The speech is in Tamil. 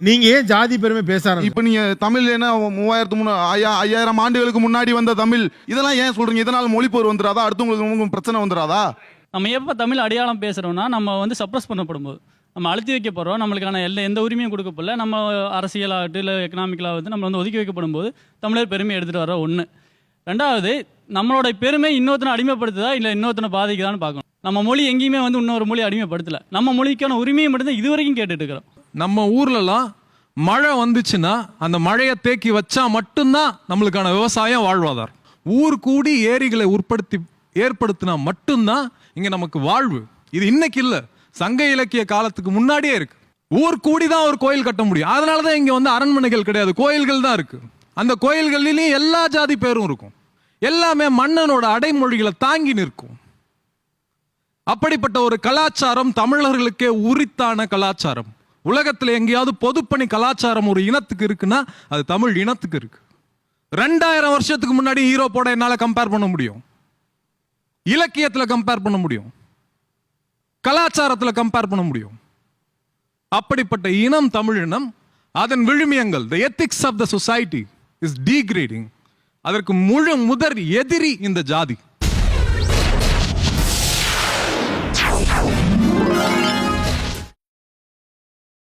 நீங்க ஏன் ஜாதி பெருமை பேச? இப்ப நீங்க தமிழ் என்ன மூவாயிரத்து மூணு ஐயா ஐயாயிரம் ஆண்டுகளுக்கு முன்னாடி வந்த தமிழ் இதெல்லாம் ஏன் சொல்றீங்க? இதனால மொழிப்போர் வந்துடாதா அடுத்தவங்களுக்கு உங்களுக்கு பிரச்சனை வந்துடாதா நம்ம எப்போ தமிழ் அடையாளம் பேசுகிறோம்னா நம்ம வந்து சப்ரஸ் பண்ணப்படும் போது நம்ம அழுத்தி வைக்கப்படுறோம் நம்மளுக்கான எல்ல எந்த உரிமையும் கொடுக்கப்படல. நம்ம அரசியலாகட்டும் இல்லை எக்கனாமிக்கலாகட்டும் நம்ம வந்து ஒதுக்கி வைக்கப்படும் போது தமிழர் பெருமை எடுத்துகிட்டு வர ஒன்று ரெண்டாவது நம்மளோட பெருமை இன்னொருத்தனை அடிமைப்படுத்துதா இல்லை இன்னொருத்தனை பாதிக்குதான்னு பார்க்கணும். நம்ம மொழி எங்கேயுமே வந்து இன்னொரு மொழி அடிமைப்படுத்தல. நம்ம மொழிக்கான உரிமையை மட்டும்தான் இது வரைக்கும் கேட்டுட்டு இருக்கிறோம். நம்ம ஊர்லலாம் மழை வந்துச்சுன்னா அந்த மழையை தேக்கி வச்சா மட்டும்தான் நம்மளுக்கான விவசாயம் வாழ்வாதாரம். ஊர் கூடி ஏரிகளை உற்பத்தி ஏற்படுத்தினா மட்டும்தான் இங்க நமக்கு வாழ்வு. இது இன்னைக்கு இல்ல. சங்க இலக்கிய காலத்துக்கு முன்னாடியே இருக்கு. ஊர் கூடி தான் ஒரு கோயில் கட்ட முடியும். அதனால தான் இங்க வந்து அரண்மனைகள் கிடையாது. கோயில்கள் தான் இருக்கு. அந்த கோயில்களிலையும் எல்லா ஜாதி பேரும் இருக்கும். எல்லாமே மன்னனோட அடைமொழிகளை தாங்கி நிற்கும். அப்படிப்பட்ட ஒரு கலாச்சாரம் தமிழர்களுக்கே உரித்தான கலாச்சாரம். உலகத்தில் எங்கேயாவது பொதுப்பணி கலாச்சாரம் ஒரு இனத்துக்கு இருக்குன்னா அது தமிழ் இனத்துக்கு இருக்கு. ரெண்டாயிரம் வருஷத்துக்கு முன்னாடி ஈரோப்போட என்னால் கம்பேர் பண்ண முடியும். இலக்கியத்தில் கம்பேர் பண்ண முடியும். கலாச்சாரத்தில் கம்பேர் பண்ண முடியும். அப்படிப்பட்ட இனம் தமிழ் இனம் அதன் விழுமியங்கள் the ethics of the society is degrading அதற்கு முழு முதற் எதிரி இந்த ஜாதி.